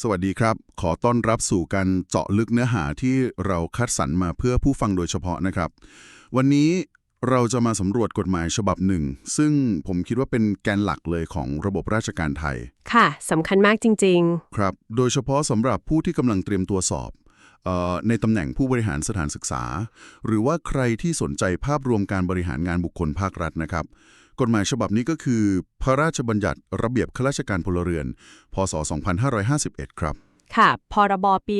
สวัสดีครับ ขอต้อนรับสู่การเจาะลึกเนื้อหาที่เราคัดสรรมาเพื่อผู้ฟังโดยเฉพาะนะครับ วันนี้เราจะมาสำรวจกฎหมายฉบับหนึ่ง ซึ่งผมคิดว่าเป็นแกนหลักเลยของระบบราชการไทย ค่ะสำคัญมากจริงครับ โดยเฉพาะสำหรับผู้ที่กำลังเตรียมตัวสอบเออในตำแหน่งผู้บริหารสถานศึกษา หรือว่าใครที่สนใจภาพรวมการบริหารงานบุคคลภาครัฐนะครับ กฎหมายฉบับนี้ก็คือ พระราชบัญญัติระเบียบข้าราชการพลเรือน พศ 2551 ครับๆค่ะ พรบ ปี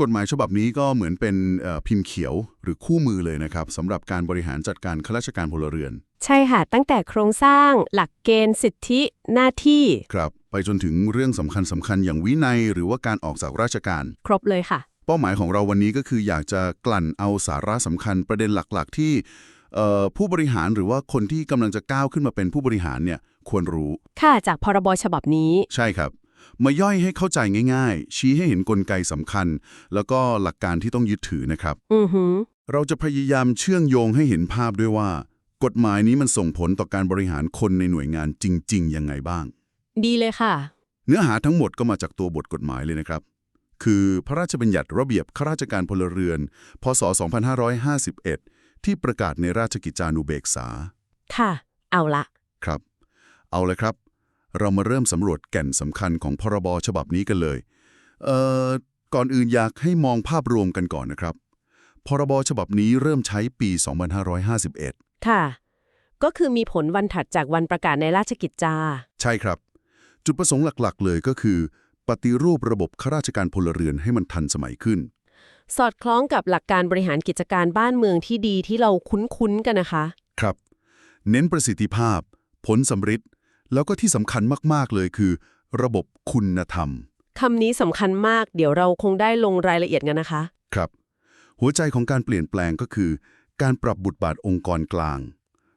กฎหมายฉบับนี้ก็เหมือนเป็นเอ่อพิมพ์เขียวหรือคู่มือเลยนะครับสำหรับการบริหารจัดการข้าราชการพลเรือน51ใช่ค่ะ ตั้งแต่โครงสร้าง หลักเกณฑ์สิทธิหน้าที่ครับ ไปจนถึงเรื่องสำคัญสำคัญอย่างวินัย หรือว่าการออกจากราชการ ครบเลยค่ะ เป้าหมายของเราวันนี้ก็คืออยากจะกลั่นเอาสาระสำคัญประเด็นหลัก ๆ ที่เอ่อ ผู้บริหารหรือว่าคนที่กำลังจะก้าวขึ้นมาเป็นผู้บริหารเนี่ยควรรู้ ค่ะจากพรบฉบับนี้ ใช่ครับ มาย่อยให้เข้าใจง่ายๆ ชี้ให้เห็นกลไกสำคัญ แล้วก็หลักการที่ต้องยึดถือนะครับ อือหือเราจะพยายามเชื่อมโยงให้เห็นภาพด้วยว่า กฎหมายนี้มันส่งผลต่อการบริหารคนในหน่วยงานจริงๆยังไงบ้าง ดีเลยค่ะ เนื้อหาทั้งหมดก็มาจากตัวบทกฎหมายเลยนะครับ คือพระราชบัญญัติระเบียบข้าราชการพลเรือน พศ 2551 ที่ประกาศในราชกิจจานุเบกษา ค่ะ เอาละ ครับ เอาเลยครับ เรามาเริ่มสำรวจแก่นสำคัญของพรบฉบับนี้กันเลย เอ่อ ก่อนอื่นอยากให้มองภาพรวมกันก่อนนะครับ พรบฉบับนี้เริ่มใช้ปี 2551 ค่ะ ก็คือมีผลวันถัดจากวันประกาศในราชกิจจา ใช่ครับ จุดประสงค์หลักๆ เลยก็คือ ปฏิรูประบบข้าราชการพลเรือนให้มันทันสมัยขึ้น สอดคล้องกับหลักการบริหารกิจการบ้านเมืองที่ดีที่เราคุ้นๆกันนะคะ ครับ เน้นประสิทธิภาพ ผลสำฤทธิ์แล้วก็ที่สำคัญมากๆเลยคือ ระบบคุณธรรมคำนี้สำคัญมากเดี๋ยวเราคงได้ลงรายละเอียดกันนะคะ ครับ หัวใจของการเปลี่ยนแปลงก็คือ การปรับบทบาทองค์กรกลาง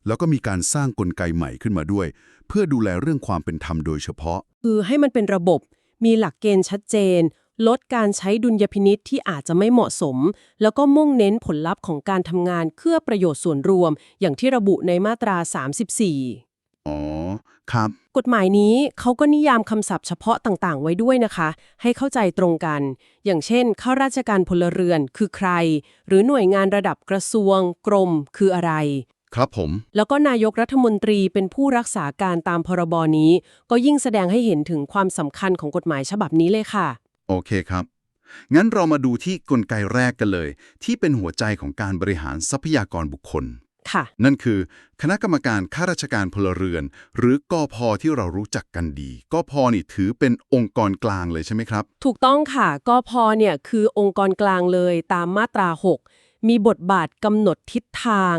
แล้วก็มีการสร้างกลไกใหม่ขึ้นมาด้วย เพื่อดูแลเรื่องความเป็นธรรมโดยเฉพาะ คือให้มันเป็นระบบ มีหลักเกณฑ์ชัดเจน ลดการใช้ดุลยพินิษที่อาจจะไม่เหมาะสม แล้วก็มุ่งเน้นผลลัพธ์ของการทำงานเพื่อประโยชน์ส่วนรวม อย่างที่ระบุในมาตรา 34 อ๋อ ครับ กฎหมายนี้เขาก็นิยามคำศัพท์เฉพาะต่างๆ ไว้ด้วยนะคะ ให้เข้าใจตรงกัน อย่างเช่นข้าราชการพลเรือนคือใคร หรือหน่วยงานระดับกระทรวง กรม คืออะไรครับผม แล้วก็นายกรัฐมนตรีเป็นผู้รักษาการตามพรบนี้ ก็ยิ่งแสดงให้เห็นถึงความสำคัญของกฎหมายฉบับนี้เลยค่ะ โอเคครับ งั้นเรามาดูที่กลไกแรกกันเลย ที่เป็นหัวใจของการบริหารทรัพยากรบุคคล ค่ะ นั่นคือคณะกรรมการข้าราชการพลเรือน หรือกอพอที่เรารู้จักกันดีกอพอนี่ถือเป็นองค์กรกลางเลยใช่ไหมครับ ถูกต้องค่ะกพเนี่ยคือองค์กรกลางเลยตามมาตรา 6 มีบทบาทกำหนดทิศทาง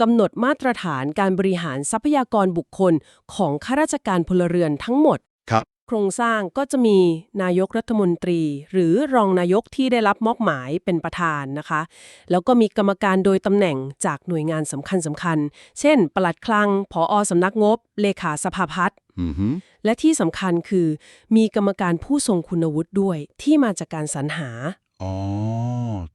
กำหนดมาตรฐานการบริหารทรัพยากรบุคคลของข้าราชการพลเรือนทั้งหมดครับ โครงสร้างก็จะมีนายกรัฐมนตรี หรือรองนายกที่ได้รับมอบหมายเป็นประธานนะคะ แล้วก็มีกรรมการโดยตำแหน่งจากหน่วยงานสำคัญสำคัญๆเช่น ปลัดคลังผออสำนักงบ เลขาสภาพัฒน์อือฮึและที่สำคัญคือ มีกรรมการผู้ทรงคุณวุฒิด้วยที่มาจากการสรรหา อ๋อ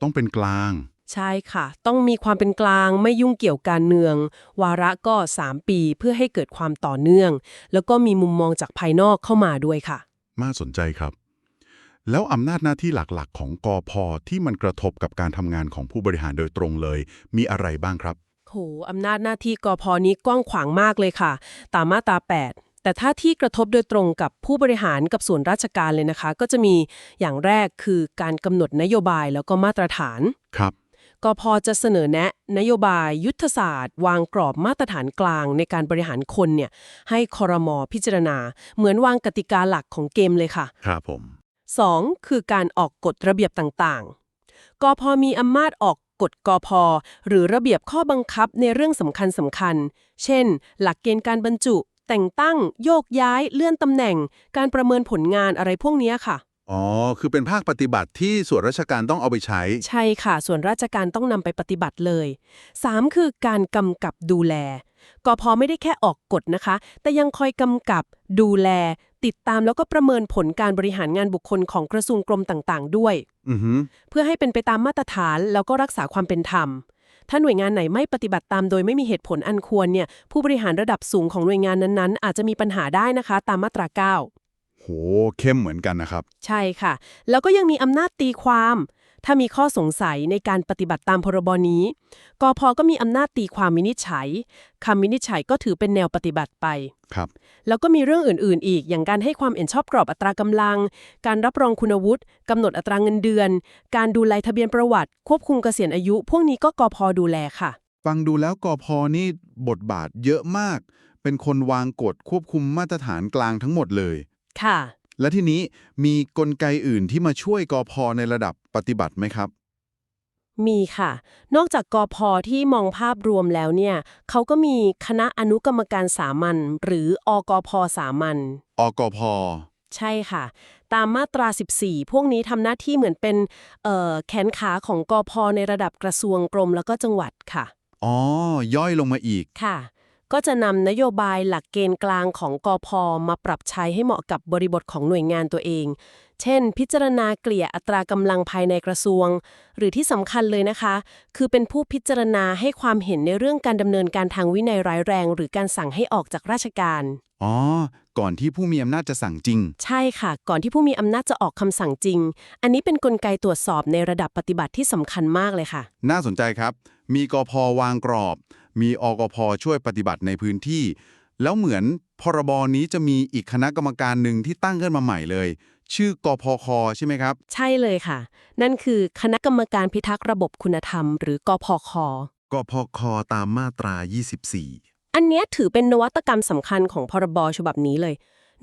ต้องเป็นกลาง ใช่ค่ะ ต้องมีความเป็นกลางไม่ยุ่งเกี่ยวการเมือง วาระก็ 3 ปีเพื่อให้เกิดความต่อเนื่อง แล้วก็มีมุมมองจากภายนอกเข้ามาด้วยค่ะ น่าสนใจครับ แล้วอำนาจหน้าที่หลักๆ ของกอพอที่มันกระทบกับการทำงานของผู้บริหารโดยตรงเลย มีอะไรบ้างครับโหอำนาจหน้าที่กพนี้กว้างขวางมากเลยค่ะ ตามมาตรา 8แต่ถ้าที่กระทบโดยตรงกับผู้บริหารกับส่วนราชการเลยนะคะ ก็จะมีอย่างแรกคือการกำหนดนโยบายแล้วก็มาตรฐานครับ กพจะเสนอแนะ นโยบายยุทธศาสตร์ วางกรอบมาตรฐานกลางในการบริหารคนเนี่ยให้คอรมอพิจารณา เหมือนวางกติกาหลักของเกมเลยค่ะ ครับผม 2. คือการออกกฎระเบียบต่างๆ กพมีอำนาจออกกฎกพหรือระเบียบข้อบังคับในเรื่องสำคัญสำคัญ เช่น หลักเกณฑ์การบรรจุ แต่งตั้ง โยกย้าย เลื่อนตำแหน่ง การประเมินผลงานอะไรพวกเนี้ยค่ะ อ๋อ คือเป็นภาคปฏิบัติที่ส่วนราชการต้องเอาไปใช้ ใช่ค่ะ ส่วนราชการต้องนำไปปฏิบัติเลย 3. คือการกำกับดูแลกพไม่ได้แค่ออกกฎนะคะ แต่ยังคอยกำกับดูแล ติดตามแล้วก็ประเมินผลการบริหารงานบุคคลของกระทรวงกรมต่างๆ ด้วยอือฮึเพื่อให้เป็นไปตามมาตรฐานแล้วก็รักษาความเป็นธรรม ถ้าหน่วยงานไหนไม่ปฏิบัติตามโดยไม่มีเหตุผลอันควรเนี่ย ผู้บริหารระดับสูงของหน่วยงานนั้นๆ อาจจะมีปัญหาได้นะคะ ตามมาตรา 9 โหเข้มเหมือนกันนะครับ ใช่ค่ะ แล้วก็ยังมีอำนาจตีความ ถ้ามีข้อสงสัยในการปฏิบัติตามพรบนี้กพก็มีอำนาจตีความวินิจฉัยคำวินิจฉัยก็ถือเป็นแนวปฏิบัติไปครับ แล้วก็มีเรื่องอื่นๆ อีกอย่างการให้ความเห็นชอบกรอบอัตรากำลัง การรับรองคุณวุฒิกำหนดอัตราเงินเดือน การดูแลทะเบียนประวัติ ควบคุมเกษียณอายุ พวกนี้ก็กพดูแลค่ะ ฟังดูแล้วกอพอนี่บทบาทเยอะมาก เป็นคนวางกฎควบคุมมาตรฐานกลางทั้งหมดเลย ค่ะ และทีนี้มีกลไกอื่นที่มาช่วยกอพอในระดับปฏิบัติไหมครับ มีค่ะ นอกจากกพที่มองภาพรวมแล้วเนี่ยเขาก็มีคณะอนุกรรมการสามัญหรืออกพสามัญอกพใช่ค่ะ ตามมาตรา 14 พวกนี้ทำหน้าที่เหมือนเป็นเอ่อแขนขาของกอพในระดับกระทรวงกรมแล้วก็จังหวัดค่ะ อ๋อ ย่อยลงมาอีก ค่ะ ก็จะนำนโยบายหลักเกณฑ์กลางของกอพมาปรับใช้ให้เหมาะกับบริบทของหน่วยงานตัวเอง เช่น พิจารณาเกลี่ยอัตรากำลังภายในกระทรวง หรือที่สำคัญเลยนะคะ คือเป็นผู้พิจารณาให้ความเห็นในเรื่องการดำเนินการทางวินัยร้ายแรง หรือการสั่งให้ออกจากราชการอ๋อ ก่อนที่ผู้มีอำนาจจะสั่งจริง ใช่ค่ะ ก่อนที่ผู้มีอำนาจจะออกคำสั่งจริง อันนี้เป็นนกลไกตรวจสอบในระดับปฏิบัติที่สำคัญมากเลยค่ะ น่าสนใจครับ มีกพวางกรอบ มีอกพช่วยปฏิบัติในพื้นที่ แล้วเหมือนพรบนี้จะมีอีกคณะกรรมการหนึ่งที่ตั้งขึ้นมาใหม่เลย ชื่อกพคใช่ไหมครับ ใช่เลยค่ะ นั่นคือคณะกรรมการพิทักษ์ระบบคุณธรรม หรือกพคกพคตามมาตรา 24 อันเนี้ยถือเป็นนวัตกรรมสำคัญของพรบฉบับนี้เลย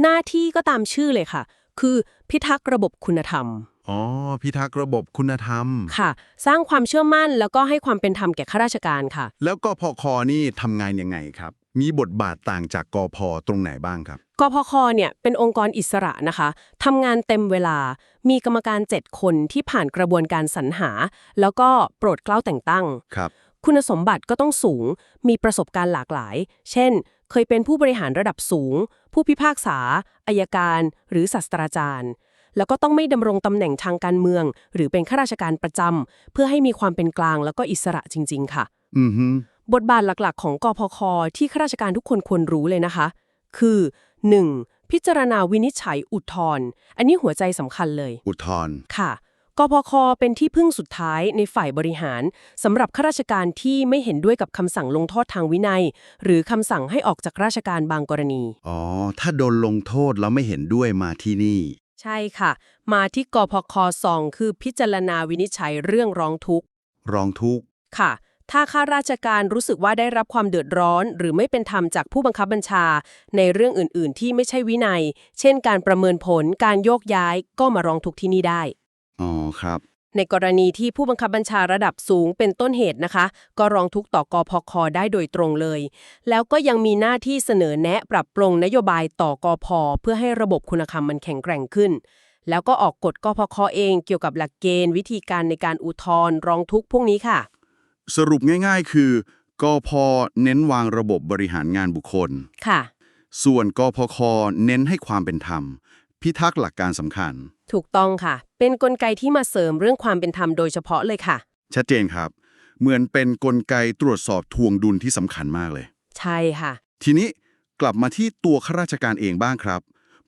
หน้าที่ก็ตามชื่อเลยค่ะ คือพิทักษ์ระบบคุณธรรม อ๋อ พิทักษ์ระบบคุณธรรม ค่ะ สร้างความเชื่อมั่นแล้วก็ให้ความเป็นธรรมแก่ข้าราชการค่ะ แล้วกพคนี่ทำงานยังไงครับ มีบทบาทต่างจากกพตรงไหนบ้างครับ กพคเนี่ยเป็นองค์กรอิสระนะคะทำงานเต็มเวลา มีกรรมการ 7 คนที่ผ่านกระบวนการสรรหา แล้วก็โปรดเกล้าแต่งตั้ง ครับ คุณสมบัติก็ต้องสูง มีประสบการณ์หลากหลาย เช่น เคยเป็นผู้บริหารระดับสูง ผู้พิพากษาอายการ หรือศาสตราจารย์ แล้วก็ต้องไม่ดำรงตำแหน่งทางการเมือง หรือเป็นข้าราชการประจำเพื่อให้มีความเป็นกลางแล้วก็อิสระจริง ๆ ค่ะ อือฮึบทบาทหลักๆ ของกพคที่ข้าราชการทุกคนควรรู้เลยนะคะ คือ 1. พิจารณาวินิจฉัยอุทธรณ์อันนี้หัวใจสำคัญเลย อุทธรณ์ค่ะกพคเป็นที่พึ่งสุดท้ายในฝ่ายบริหารสำหรับข้าราชการที่ไม่เห็นด้วยกับคำสั่งลงโทษทางวินัย หรือคำสั่งให้ออกจากราชการบางกรณี อ๋อ ถ้าโดนลงโทษแล้วไม่เห็นด้วยมาที่นี่ ใช่ค่ะ มาที่กพคสองคือพิจารณาวินิจฉัยเรื่องร้องทุกข์รองทุกข์ค่ะ ถ้าข้าราชการรู้สึกว่าได้รับความเดือดร้อน หรือไม่เป็นธรรมจากผู้บังคับบัญชา ในเรื่องอื่น ๆ ที่ไม่ใช่วินัย เช่น การประเมินผลการโยกย้ายก็มาร้องทุกข์ที่นี่ได้ อ๋อครับ ในกรณีที่ผู้บังคับบัญชาระดับสูงเป็นต้นเหตุนะคะ ก็ร้องทุกข์ต่อกพคได้โดยตรงเลย แล้วก็ยังมีหน้าที่เสนอแนะปรับปรุงนโยบายต่อกพเพื่อให้ระบบคุณธรรมมันแข็งแกร่งขึ้น แล้วก็ออกกฎกพคเองเกี่ยวกับหลักเกณฑ์ วิธีการในการอุทธรณ์ร้องทุกข์พวกนี้ค่ะ สรุปง่ายๆ คือกพเน้นวางระบบบริหารงานบุคคลค่ะ ส่วนกพคเน้นให้ความเป็นธรรม พิทักษ์หลักการสำคัญ ถูกต้องค่ะ เป็นกลไกที่มาเสริมเรื่องความเป็นธรรมโดยเฉพาะเลยค่ะ ชัดเจนครับ เหมือนเป็นกลไกตรวจสอบทวงดุลที่สำคัญมากเลย ใช่ค่ะ ทีนี้กลับมาที่ตัวข้าราชการเองบ้างครับ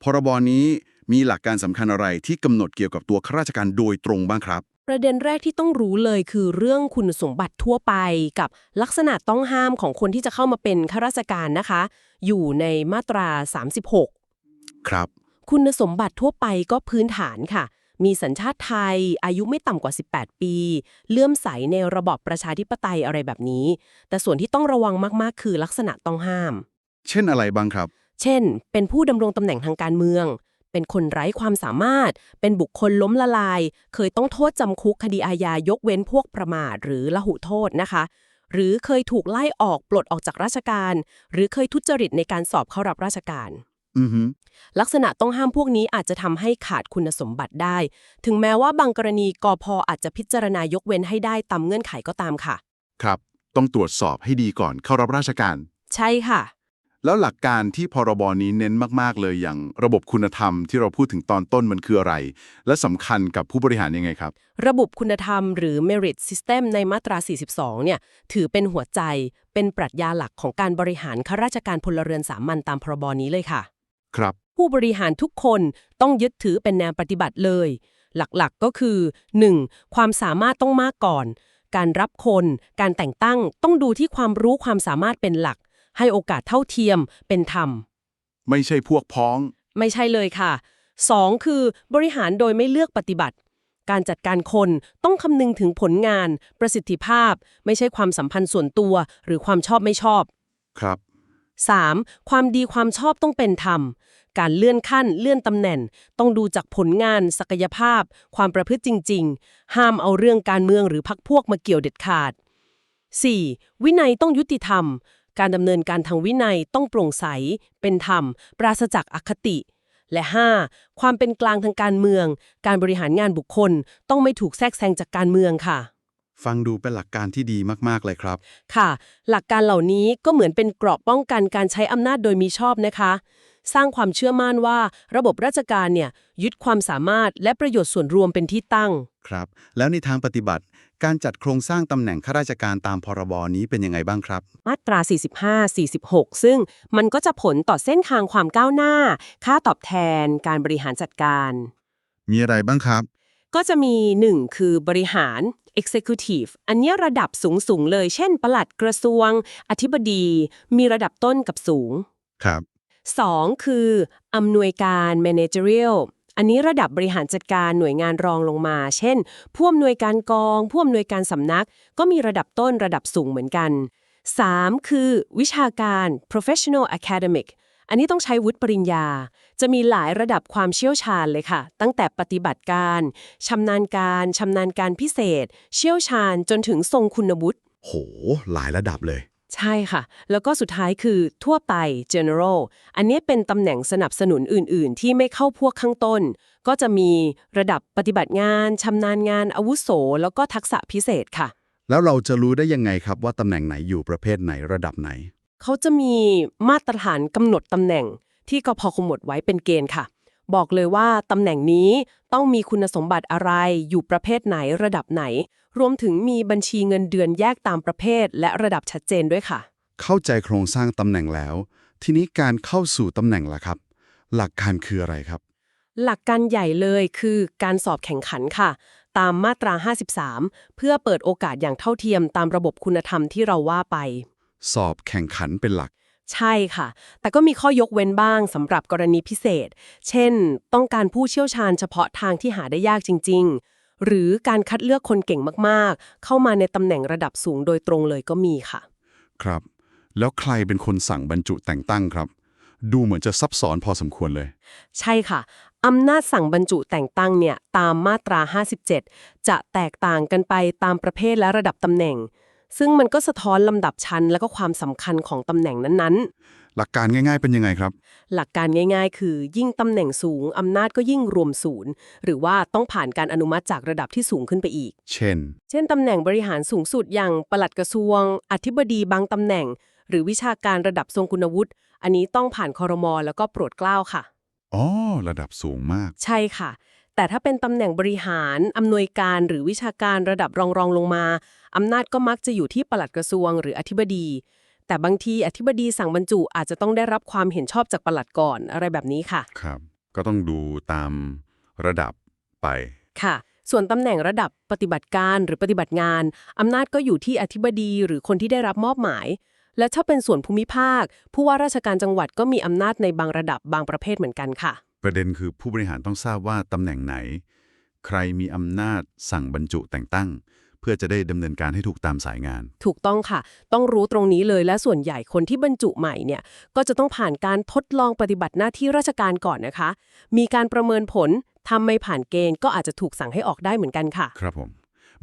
พรบนี้มีหลักการสำคัญอะไรที่กำหนดเกี่ยวกับตัวข้าราชการโดยตรงบ้างครับ ประเด็นแรกที่ต้องรู้เลยคือเรื่องคุณสมบัติทั่วไปกับลักษณะต้องห้ามของคนที่จะเข้ามาเป็นข้าราชการนะคะ อยู่ในมาตรา 36 ครับ คุณสมบัติทั่วไปก็พื้นฐานค่ะ มีสัญชาติไทย อายุไม่ต่ำกว่า 18 ปี เลื่อมใสในระบอบประชาธิปไตยอะไรแบบนี้ แต่ส่วนที่ต้องระวังมากๆ คือลักษณะต้องห้าม เช่นอะไรบ้างครับ เช่น เป็นผู้ดำรงตำแหน่งทางการเมือง เป็นคนไร้ความสามารถ เป็นบุคคลล้มละลาย เคยต้องโทษจำคุกคดีอาญายกเว้นพวกประมาทหรือละหุโทษนะคะ หรือเคยถูกไล่ออกปลดออกจากราชการ หรือเคยทุจริตในการสอบเข้ารับราชการ อือฮึลักษณะต้องห้ามพวกนี้อาจจะทำให้ขาดคุณสมบัติได้ ถึงแม้ว่าบางกรณีกพอาจจะพิจารณายกเว้นให้ได้ตามเงื่อนไขก็ตามค่ะ ครับ ต้องตรวจสอบให้ดีก่อนเข้ารับราชการ ใช่ค่ะ แล้วหลักการที่พรบนี้เน้นมากๆ เลยอย่างระบบคุณธรรมที่เราพูดถึงตอนต้นมันคืออะไร และสำคัญกับผู้บริหารยังไงครับ ระบบคุณธรรมหรือ merit system ในมาตรา 42 เนี่ย ถือเป็นหัวใจเป็นปรัชญาหลักของการบริหารข้าราชการพลเรือนสามัญตามพรบนี้เลยค่ะ ครับ ผู้บริหารทุกคนต้องยึดถือเป็นแนวปฏิบัติเลย หลักๆก็คือ 1. ความสามารถต้องมากก่อน การรับคน การแต่งตั้งต้องดูที่ความรู้ความสามารถเป็นหลัก ให้โอกาสเท่าเทียมเป็นธรรม ไม่ใช่พวกพ้อง ไม่ใช่เลยค่ะ 2. คือบริหารโดยไม่เลือกปฏิบัติ การจัดการคนต้องคำนึงถึงผลงาน ประสิทธิภาพ ไม่ใช่ความสัมพันธ์ส่วนตัว หรือความชอบไม่ชอบ ครับ 3. ความดีความชอบต้องเป็นธรรม การเลื่อนขั้นเลื่อนตำแหน่ง ต้องดูจากผลงาน ศักยภาพ ความประพฤติจริง ๆ ห้ามเอาเรื่องการเมืองหรือพักพวกมาเกี่ยวเด็ดขาด 4. วินัยต้องยุติธรรม การดำเนินการทางวินัยต้องโปร่งใส เป็นธรรม ปราศจากอคติ และ 5. ความเป็นกลางทางการเมือง การบริหารงานบุคคล ต้องไม่ถูกแทรกแซงจากการเมืองค่ะ ฟังดูเป็นหลักการที่ดีมาก ๆ เลยครับ ค่ะ หลักการเหล่านี้ก็เหมือนเป็นเกราะป้องกันการใช้อำนาจโดยมีชอบนะคะ สร้างความเชื่อมั่นว่าระบบราชการเนี่ยยึดความสามารถและประโยชน์ส่วนรวมเป็นที่ตั้ง ครับ แล้วในทางปฏิบัติ การจัดโครงสร้างตำแหน่งข้าราชการตามพรบนี้เป็นยังไงบ้างครับ มาตรา 45 46 ซึ่งมันก็จะผลต่อเส้นทางความก้าวหน้า ค่าตอบแทน การบริหารจัดการ มีอะไรบ้างครับ ก็จะมี 1 คือบริหาร executive อันเนี้ยระดับสูงสูงๆเลย เช่น ปลัดกระทรวง อธิบดี มีระดับต้นกับสูง ครับ 2 คืออำนวยการ managerial อันนี้ระดับบริหารจัดการหน่วยงานรองลงมา เช่น ผู้อำนวยการกอง ผู้อำนวยการสำนัก ก็มีระดับต้นระดับสูงเหมือนกัน 3. คือวิชาการ professional academic อันนี้ต้องใช้วุฒิปริญญา จะมีหลายระดับความเชี่ยวชาญเลยค่ะ ตั้งแต่ปฏิบัติการชำนาญการชำนาญการพิเศษ เชี่ยวชาญจนถึงทรงคุณวุฒิโห หลายระดับเลย ใช่ค่ะ แล้วก็สุดท้ายคือทั่วไป general อันนี้เป็นตำแหน่งสนับสนุนอื่น ๆ ที่ไม่เข้าพวกข้างต้น ก็จะมีระดับปฏิบัติงานชำนาญงานอาวุโส แล้วก็ทักษะพิเศษค่ะ แล้วเราจะรู้ได้ยังไงครับว่าตำแหน่งไหนอยู่ประเภทไหนระดับไหน เขาจะมีมาตรฐานกำหนดตำแหน่งที่กพขมวดไว้เป็นเกณฑ์ค่ะ บอกเลยว่าตำแหน่งนี้ต้องมีคุณสมบัติอะไรอยู่ประเภทไหนระดับไหน รวมถึงมีบัญชีเงินเดือนแยกตามประเภท และระดับชัดเจนด้วยค่ะ เข้าใจโครงสร้างตำแหน่งแล้ว ทีนี้การเข้าสู่ตำแหน่งล่ะครับ หลักการคืออะไรครับ หลักการใหญ่เลยคือการสอบแข่งขันค่ะ ตามมาตรา 53 เพื่อเปิดโอกาสอย่างเท่าเทียมตามระบบคุณธรรมที่เราว่าไป สอบแข่งขันเป็นหลัก ใช่ค่ะ แต่ก็มีข้อยกเว้นบ้างสำหรับกรณีพิเศษ เช่น ต้องการผู้เชี่ยวชาญเฉพาะทางที่หาได้ยากจริง ๆ หรือการคัดเลือกคนเก่งมากๆ เข้ามาในตำแหน่งระดับสูงโดยตรงเลยก็มีค่ะ ครับ แล้วใครเป็นคนสั่งบรรจุแต่งตั้งครับ ดูเหมือนจะซับซ้อนพอสมควรเลย ใช่ค่ะอำนาจสั่งบรรจุแต่งตั้งเนี่ยตามมาตรา 57 จะแตกต่างกันไปตามประเภทและระดับตำแหน่ง ซึ่งมันก็สะท้อนลำดับชั้นและก็ความสำคัญของตำแหน่งนั้นหลักการง่ายๆเป็นยังไงครับๆหลักการง่าย ๆ คือ ยิ่งตำแหน่งสูงอำนาจก็ยิ่งรวมศูนย์ หรือว่าต้องผ่านการอนุมัติจากระดับที่สูงขึ้นไปอีก เช่น เช่นตำแหน่งบริหารสูงสุดอย่างปลัดกระทรวง อธิบดีบางตำแหน่ง หรือวิชาการระดับทรงคุณวุฒิอันนี้ต้องผ่านคอรมอแล้วก็โปรดเกล้าค่ะอ๋อระดับสูงมาก ใช่ค่ะ แต่ถ้าเป็นตำแหน่งบริหารอำนวยการหรือวิชาการระดับรองรองๆลงมาอำนาจก็มักจะอยู่ที่ปลัดกระทรวงหรืออธิบดี แต่บางทีอธิบดีสั่งบรรจุอาจจะต้องได้รับความเห็นชอบจากปลัดก่อนอะไรแบบนี้ค่ะ ครับ ก็ต้องดูตามระดับไป ค่ะ ส่วนตำแหน่งระดับปฏิบัติการหรือปฏิบัติงานอำนาจก็อยู่ที่อธิบดีหรือคนที่ได้รับมอบหมาย และถ้าเป็นส่วนภูมิภาค ผู้ว่าราชการจังหวัดก็มีอำนาจในบางระดับบางประเภทเหมือนกันค่ะ ประเด็นคือผู้บริหารต้องทราบว่าตำแหน่งไหน ใครมีอำนาจสั่งบรรจุแต่งตั้ง เพื่อจะได้ดำเนินการให้ถูกตามสายงาน ถูกต้องค่ะ ต้องรู้ตรงนี้เลยและส่วนใหญ่คนที่บรรจุใหม่เนี่ย ก็จะต้องผ่านการทดลองปฏิบัติหน้าที่ราชการก่อนนะคะ มีการประเมินผลทำไม่ผ่านเกณฑ์ก็อาจจะถูกสั่งให้ออกได้เหมือนกันค่ะ ครับผม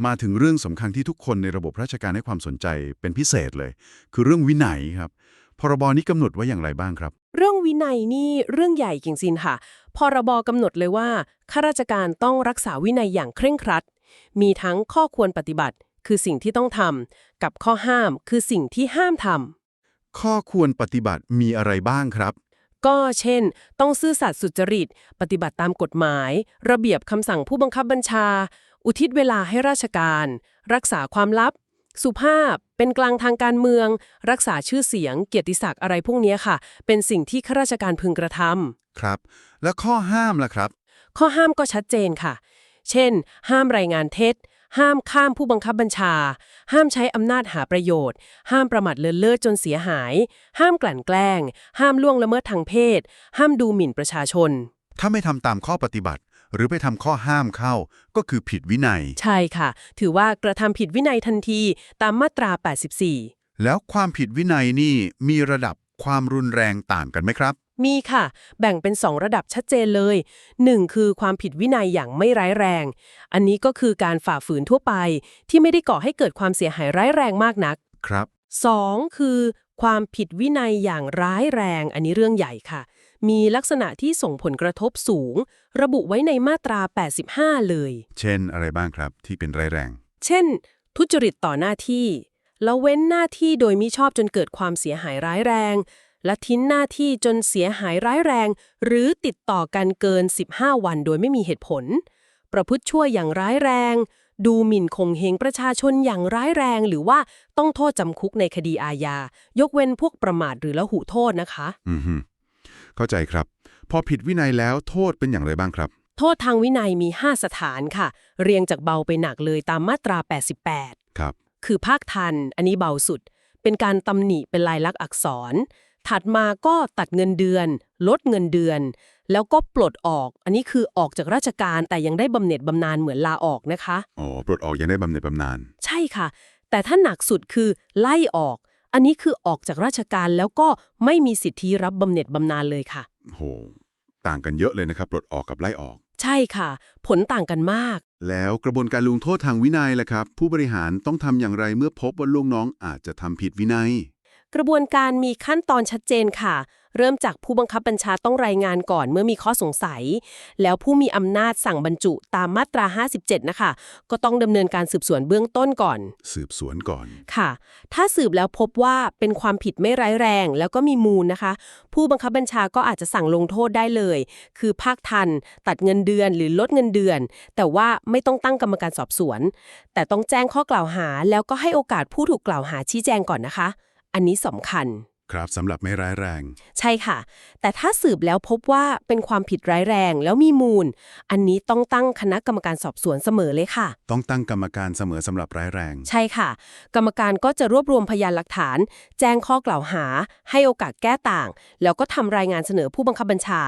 มาถึงเรื่องสำคัญที่ทุกคนในระบบราชการให้ความสนใจเป็นพิเศษเลย คือเรื่องวินัยครับ พรบนี้กำหนดไว้อย่างไรบ้างครับ เรื่องวินัยนี่เรื่องใหญ่จริงๆค่ะ พรบกำหนดเลยว่าข้าราชการต้องรักษาวินัยอย่างเคร่งครัด มีทั้งข้อควรปฏิบัติ คือสิ่งที่ต้องทำกับข้อห้ามคือสิ่งที่ห้ามทำข้อควรปฏิบัติมีอะไรบ้างครับ ก็เช่น ต้องซื่อสัตย์สุจริต ปฏิบัติตามกฎหมาย ระเบียบคำสั่งผู้บังคับบัญชา อุทิศเวลาให้ราชการ รักษาความลับ สุภาพ เป็นกลางทางการเมือง รักษาชื่อเสียง เกียรติศักดิ์อะไรพวกเนี้ยค่ะ เป็นสิ่งที่ข้าราชการพึงกระทำครับ แล้วข้อห้ามล่ะครับ ข้อห้ามก็ชัดเจนค่ะ เช่น ห้ามรายงานเท็จ ห้ามข้ามผู้บังคับบัญชา ห้ามใช้อำนาจหาประโยชน์ ห้ามประมาทเลินเล่อจนเสียหาย ห้ามกลั่นแกล้ง ห้ามล่วงละเมิดทางเพศ ห้ามดูหมิ่นประชาชน ถ้าไม่ทำตามข้อปฏิบัติ หรือไปทำข้อห้ามเข้า ก็คือผิดวินัย ใช่ค่ะ ถือว่ากระทำผิดวินัยทันทีตามมาตรา 84 แล้วความผิดวินัยนี่มีระดับความรุนแรงต่างกันไหมครับ มีค่ะ แบ่งเป็น 2 ระดับชัดเจนเลย 1. คือความผิดวินัยอย่างไม่ร้ายแรง อันนี้ก็คือการฝ่าฝืนทั่วไป ที่ไม่ได้ก่อให้เกิดความเสียหายร้ายแรงมากนัก ครับ 2. คือความผิดวินัยอย่างร้ายแรง อันนี้เรื่องใหญ่ค่ะ มีลักษณะที่ส่งผลกระทบสูง ระบุไว้ในมาตรา 85 เลย เช่นอะไรบ้างครับที่เป็นร้ายแรง เช่น ทุจริตต่อหน้าที่ละเว้นหน้าที่โดยมิชอบจนเกิดความเสียหายร้ายแรง และทิ้นหน้าที่จนเสียหายร้ายแรง หรือติดต่อกันเกิน 15 วันโดยไม่มีเหตุผล ประพฤติชั่วอย่างร้ายแรง ดูหมิ่นข่มเหงประชาชนอย่างร้ายแรง หรือว่าต้องโทษจำคุกในคดีอาญา ยกเว้นพวกประมาทหรือละหูโทษนะคะ อือฮึ เข้าใจครับ พอผิดวินัยแล้วโทษเป็นอย่างไรบ้างครับ โทษทางวินัยมี 5 สถานค่ะ เรียงจากเบาไปหนักเลยตามมาตรา 88 ครับ คือภาคทัน อันนี้เบาสุด เป็นการตำหนิเป็นลายลักษณ์อักษร ถัดมาก็ตัดเงินเดือน ลดเงินเดือน แล้วก็ปลดออก อันนี้คือออกจากราชการแต่ยังได้บำเหน็จบำนาญเหมือนลาออกนะคะ อ๋อ ปลดออกยังได้บำเหน็จบำนาญ ใช่ค่ะ แต่ถ้าหนักสุดคือไล่ออก อันนี้คือออกจากราชการแล้วก็ไม่มีสิทธิรับบำเหน็จบำนาญเลยค่ะ โห ต่างกันเยอะเลยนะครับปลดออกกับไล่ออก ใช่ค่ะ ผลต่างกันมาก แล้วกระบวนการลงโทษทางวินัยล่ะครับ ผู้บริหารต้องทำอย่างไรเมื่อพบว่าลูกน้องอาจจะทำผิดวินัย กระบวนการมีขั้นตอนชัดเจนค่ะ เริ่มจากผู้บังคับบัญชาต้องรายงานก่อนเมื่อมีข้อสงสัย แล้วผู้มีอำนาจสั่งบรรจุตามมาตรา 57 นะคะ ก็ต้องดำเนินการสืบสวนเบื้องต้นก่อน สืบสวนก่อนค่ะ ถ้าสืบแล้วพบว่าเป็นความผิดไม่ร้ายแรง แล้วก็มีมูลนะคะ ผู้บังคับบัญชาก็อาจจะสั่งลงโทษได้เลย คือภาคทัน ตัดเงินเดือนหรือลดเงินเดือน แต่ว่าไม่ต้องตั้งกรรมการสอบสวน แต่ต้องแจ้งข้อกล่าวหาแล้วก็ให้โอกาสผู้ถูกกล่าวหาชี้แจงก่อนนะคะ อันนี้สำคัญ ครับสำหรับไม่ร้ายแรง ใช่ค่ะ แต่ถ้าสืบแล้วพบว่าเป็นความผิดร้ายแรงแล้วมีมูล อันนี้ต้องตั้งคณะกรรมการสอบสวนเสมอเลยค่ะ ต้องตั้งกรรมการเสมอสำหรับร้ายแรง ใช่ค่ะ กรรมการก็จะรวบรวมพยานหลักฐาน แจ้งข้อกล่าวหา ให้โอกาสแก้ต่าง แล้วก็ทำรายงานเสนอผู้บังคับบัญชา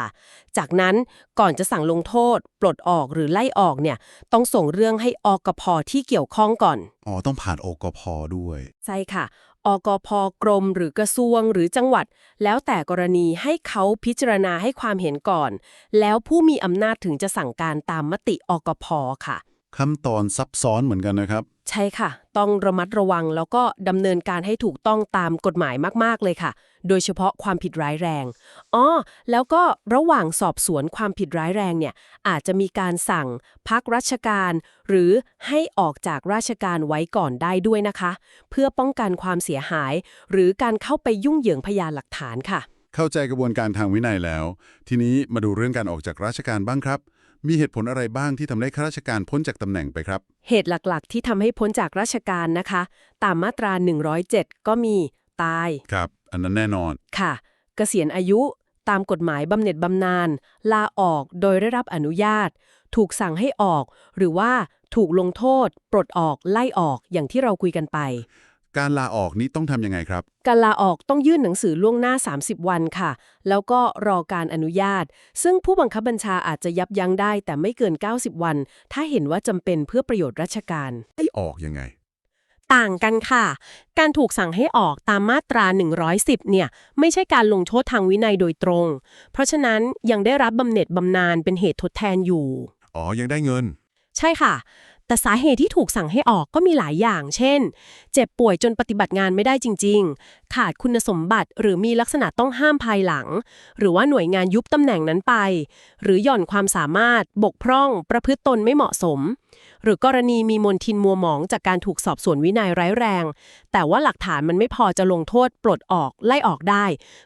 จากนั้นก่อนจะสั่งลงโทษ ปลดออกหรือไล่ออกเนี่ยต้องส่งเรื่องให้อกพที่เกี่ยวข้องก่อนอ๋อต้องผ่านโอกพด้วย ใช่ค่ะ อกพกรม หรือกระทรวงหรือจังหวัด แล้วแต่กรณีให้เขาพิจารณาให้ความเห็นก่อน แล้วผู้มีอำนาจถึงจะสั่งการตามมติอกพค่ะ ขั้นตอนซับซ้อนเหมือนกันนะครับ ใช่ค่ะ ต้องระมัดระวังแล้วก็ดำเนินการให้ถูกต้องตามกฎหมายมาก ๆ เลยค่ะ โดยเฉพาะความผิดร้ายแรง อ๋อ แล้วก็ระหว่างสอบสวนความผิดร้ายแรงเนี่ย อาจจะมีการสั่ง พักราชการ หรือให้ออกจากราชการไว้ก่อนได้ด้วยนะคะ เพื่อป้องกันความเสียหาย หรือการเข้าไปยุ่งเหยิงพยานหลักฐานค่ะ เข้าใจกระบวนการทางวินัยแล้ว ทีนี้มาดูเรื่องการออกจากราชการบ้างครับ มีเหตุผลอะไรบ้างที่ทำให้ข้าราชการพ้นจากตำแหน่งไปครับ เหตุหลักๆ ที่ทำให้พ้นจากราชการนะคะ ตามมาตรา 107 ก็มีตาย ครับ อันนั้นแน่นอน ค่ะ เกษียณอายุตามกฎหมายบำเหน็จบำนาญลาออกโดยได้รับอนุญาต ถูกสั่งให้ออก หรือว่าถูกลงโทษ ปลดออกไล่ออกอย่างที่เราคุยกันไป การลาออกนี้ต้องทำยังไงครับ การลาออกต้องยื่นหนังสือล่วงหน้า 30 วันค่ะ แล้วก็รอการอนุญาต ซึ่งผู้บังคับบัญชาอาจจะยับยั้งได้ แต่ไม่เกิน 90 วัน ถ้าเห็นว่าจำเป็นเพื่อประโยชน์ราชการ ให้ออกยังไง ต่างกันค่ะ การถูกสั่งให้ออกตามมาตรา 110 เนี่ย ไม่ใช่การลงโทษทางวินัยโดยตรง เพราะฉะนั้นยังได้รับบำเหน็จบำนาญเป็นเหตุทดแทนอยู่ อ๋อ ยังได้เงิน ใช่ค่ะ แต่สาเหตุที่ถูกสั่งให้ออกก็มีหลายอย่าง เช่น เจ็บป่วยจนปฏิบัติงานไม่ได้จริง ๆ ขาดคุณสมบัติหรือมีลักษณะต้องห้ามภายหลัง หรือว่าหน่วยงานยุบตำแหน่งนั้นไป หรือหย่อนความสามารถ บกพร่อง ประพฤติตนไม่เหมาะสม หรือกรณีมีมนทินมัวหมองจากการถูกสอบสวนวินัยร้ายแรง แต่ว่าหลักฐานมันไม่พอจะลงโทษปลดออกไล่ออกได้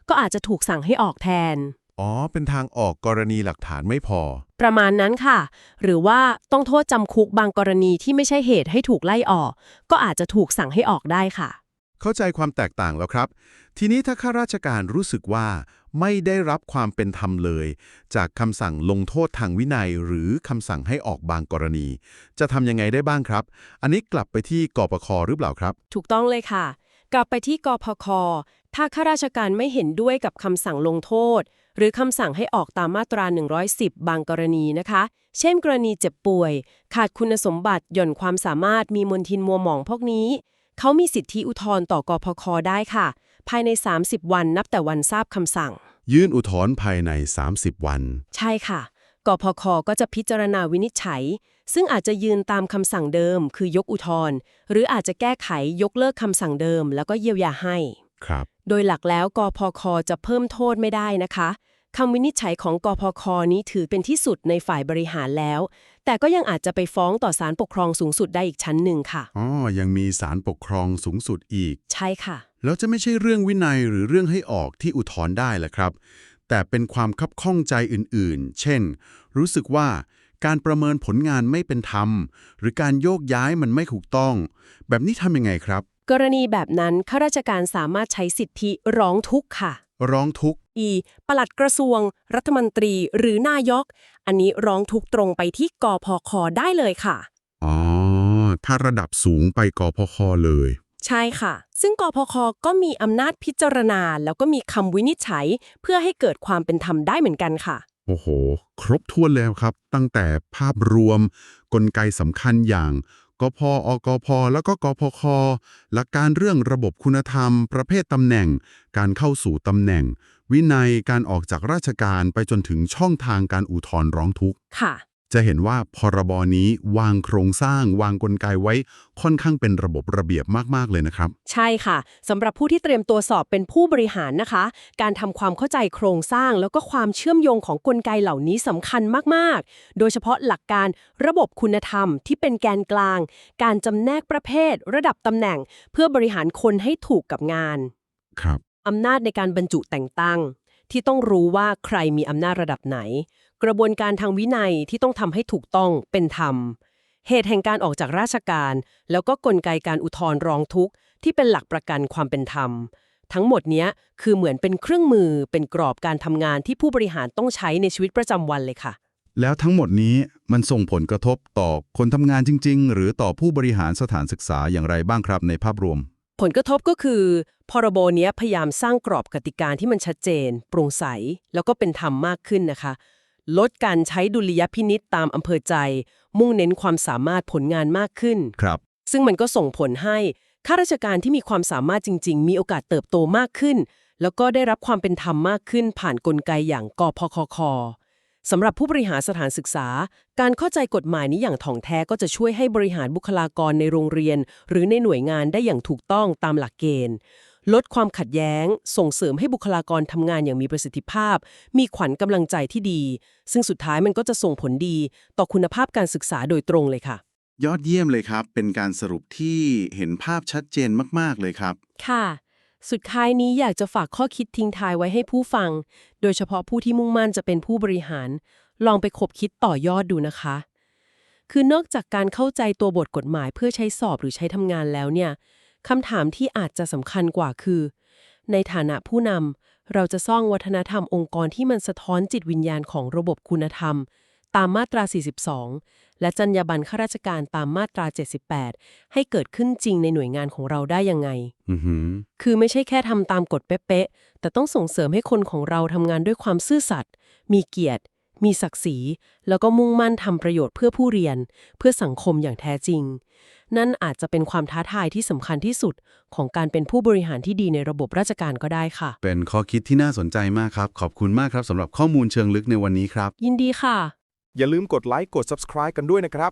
ก็อาจจะถูกสั่งให้ออกแทน อ๋อ เป็นทางออกกรณีหลักฐานไม่พอ ประมาณนั้นค่ะ หรือว่าต้องโทษจำคุกบางกรณีที่ไม่ใช่เหตุให้ถูกไล่ออก ก็อาจจะถูกสั่งให้ออกได้ค่ะ เข้าใจความแตกต่างแล้วครับ ทีนี้ถ้าข้าราชการรู้สึกว่าไม่ได้รับความเป็นธรรมเลย จากคำสั่งลงโทษทางวินัย หรือคำสั่งให้ออกบางกรณี จะทำยังไงได้บ้างครับ อันนี้กลับไปที่กปคหรือเปล่าครับ ถูกต้องเลยค่ะ กลับไปที่กพคถ้าข้าราชการไม่เห็นด้วยกับคำสั่งลงโทษ หรือคำสั่งให้ออกตามมาตรา 110 บางกรณีนะคะ เช่นกรณีเจ็บป่วย ขาดคุณสมบัติหย่อนความสามารถมีมนทินมัวหมองพวกนี้ เขามีสิทธิอุทธรณ์ต่อกพคได้ค่ะ ภายใน 30 วันนับแต่วันทราบคำสั่ง ยื่นอุทธรณ์ภายใน 30 วัน ใช่ค่ะกพคก็จะพิจารณาวินิจฉัย ซึ่งอาจจะยืนตามคำสั่งเดิม คือยกอุทธรณ์หรืออาจจะแก้ไขยกเลิกคำสั่งเดิม แล้วก็เยียวยาให้ ครับ โดยหลักแล้วกพคจะเพิ่มโทษไม่ได้นะคะคำวินิจฉัยของกพคนี้ถือเป็นที่สุดในฝ่ายบริหารแล้ว แต่ก็ยังอาจจะไปฟ้องต่อศาลปกครองสูงสุดได้อีกชั้นหนึ่งค่ะอ๋อยังมีศาลปกครองสูงสุดอีก ใช่ค่ะ แล้วจะไม่ใช่เรื่องวินัยหรือเรื่องให้ออกที่อุทธรณ์ได้แหละครับ แต่เป็นความคับข้องใจอื่นๆ เช่น รู้สึกว่าการประเมินผลงานไม่เป็นธรรม หรือการโยกย้ายมันไม่ถูกต้อง แบบนี้ทำยังไงครับ กรณีแบบนั้นข้าราชการสามารถใช้สิทธิร้องทุกข์ค่ะ ร้องทุกข์อีปลัดกระทรวง รัฐมนตรีหรือนายก อันนี้ร้องทุกข์ตรงไปที่กพคได้เลยค่ะ อ๋อ ถ้าระดับสูงไปกพคเลย ใช่ค่ะ ซึ่งกพคก็มีอำนาจพิจารณา แล้วก็มีคำวินิจฉัย เพื่อให้เกิดความเป็นธรรมได้เหมือนกันค่ะ โอ้โห ครบถ้วนเลยครับ ตั้งแต่ภาพรวม กลไกสำคัญอย่าง กพอกพแล้วก็กพคหลักการเรื่องระบบคุณธรรม ประเภทตำแหน่ง การเข้าสู่ตำแหน่ง วินัยการออกจากราชการไปจนถึงช่องทางการอุทธรณ์ร้องทุกข์ค่ะ จะเห็นว่าพรบนี้วางโครงสร้าง วางกลไกไว้ค่อนข้างเป็นระบบระเบียบมากๆเลยนะครับ ใช่ค่ะสำหรับผู้ที่เตรียมตัวสอบเป็นผู้บริหารนะคะ การทำความเข้าใจโครงสร้าง แล้วก็ความเชื่อมโยงของกลไกเหล่านี้สำคัญมากๆ โดยเฉพาะหลักการระบบคุณธรรมที่เป็นแกนกลาง การจำแนกประเภท ระดับตำแหน่ง เพื่อบริหารคนให้ถูกกับงานครับอำนาจในการบรรจุแต่งตั้ง ที่ต้องรู้ว่าใครมีอำนาจระดับไหน กระบวนการทางวินัยที่ต้องทำให้ถูกต้องเป็นธรรม เหตุแห่งการออกจากราชการ แล้วก็กลไกการอุทธรณ์ร้องทุกข์ ที่เป็นหลักประกันความเป็นธรรม ทั้งหมดเนี้ยคือเหมือนเป็นเครื่องมือเป็นกรอบการทำงานที่ผู้บริหารต้องใช้ในชีวิตประจำวันเลยค่ะ แล้วทั้งหมดนี้มันส่งผลกระทบต่อคนทำงานจริง ๆ หรือต่อผู้บริหารสถานศึกษาอย่างไรบ้างครับในภาพรวมผลกระทบก็คือ พรบเนี้ยพยายามสร้างกรอบกติกาที่มันชัดเจน โปร่งใส แล้วก็เป็นธรรมมากขึ้นนะคะ ลดการใช้ดุลยพินิษตามอำเภอใจ มุ่งเน้นความสามารถผลงานมากขึ้น ครับ ซึ่งมันก็ส่งผลให้ข้าราชการที่มีความสามารถจริง ๆ มีโอกาสเติบโตมากขึ้น แล้วก็ได้รับความเป็นธรรมมากขึ้น ผ่านนกลไกอย่างกพคคสำหรับผู้บริหารสถานศึกษา การเข้าใจกฎหมายนี้อย่างถ่องแท้ก็จะช่วยให้บริหารบุคลากรในโรงเรียน หรือในหน่วยงานได้อย่างถูกต้องตามหลักเกณฑ์ ลดความขัดแย้ง ส่งเสริมให้บุคลากรทำงานอย่างมีประสิทธิภาพ มีขวัญกำลังใจที่ดี ซึ่งสุดท้ายมันก็จะส่งผลดี ต่อคุณภาพการศึกษาโดยตรงเลยค่ะ ยอดเยี่ยมเลยครับ เป็นการสรุปที่เห็นภาพชัดเจนมาก ๆ เลยครับ ค่ะ สุดท้ายนี้อยากจะฝากข้อคิดทิ้งท้ายไว้ให้ผู้ฟัง โดยเฉพาะผู้ที่มุ่งมั่นจะเป็นผู้บริหาร ลองไปคบคิดต่อยอดดูนะคะ คือนอกจากการเข้าใจตัวบทกฎหมายเพื่อใช้สอบหรือใช้ทำงานแล้วเนี่ย คำถามที่อาจจะสำคัญกว่าคือ ในฐานะผู้นำเราจะสร้างวัฒนธรรมองค์กรที่มันสะท้อนจิตวิญญาณของระบบคุณธรรม ตามมาตรา 42 และจรรยาบรรณข้าราชการตามมาตรา 78 ให้เกิดขึ้นจริงในหน่วยงานของเราได้ยังไงอือหือคือไม่ใช่แค่ทำตามกฎเป๊ะๆ แต่ต้องส่งเสริมให้คนของเราทำงานด้วยความซื่อสัตย์มีเกียรติ มีศักดิ์ศรี แล้วก็มุ่งมั่นทำประโยชน์เพื่อผู้เรียน เพื่อสังคมอย่างแท้จริง นั่นอาจจะเป็นความท้าทายที่สำคัญที่สุดของการเป็นผู้บริหารที่ดีในระบบราชการก็ได้ค่ะ เป็นข้อคิดที่น่าสนใจมากครับ ขอบคุณมากครับสำหรับข้อมูลเชิงลึกในวันนี้ครับ ยินดีค่ะ อย่าลืมกดไลค์กด subscribe กันด้วยนะครับ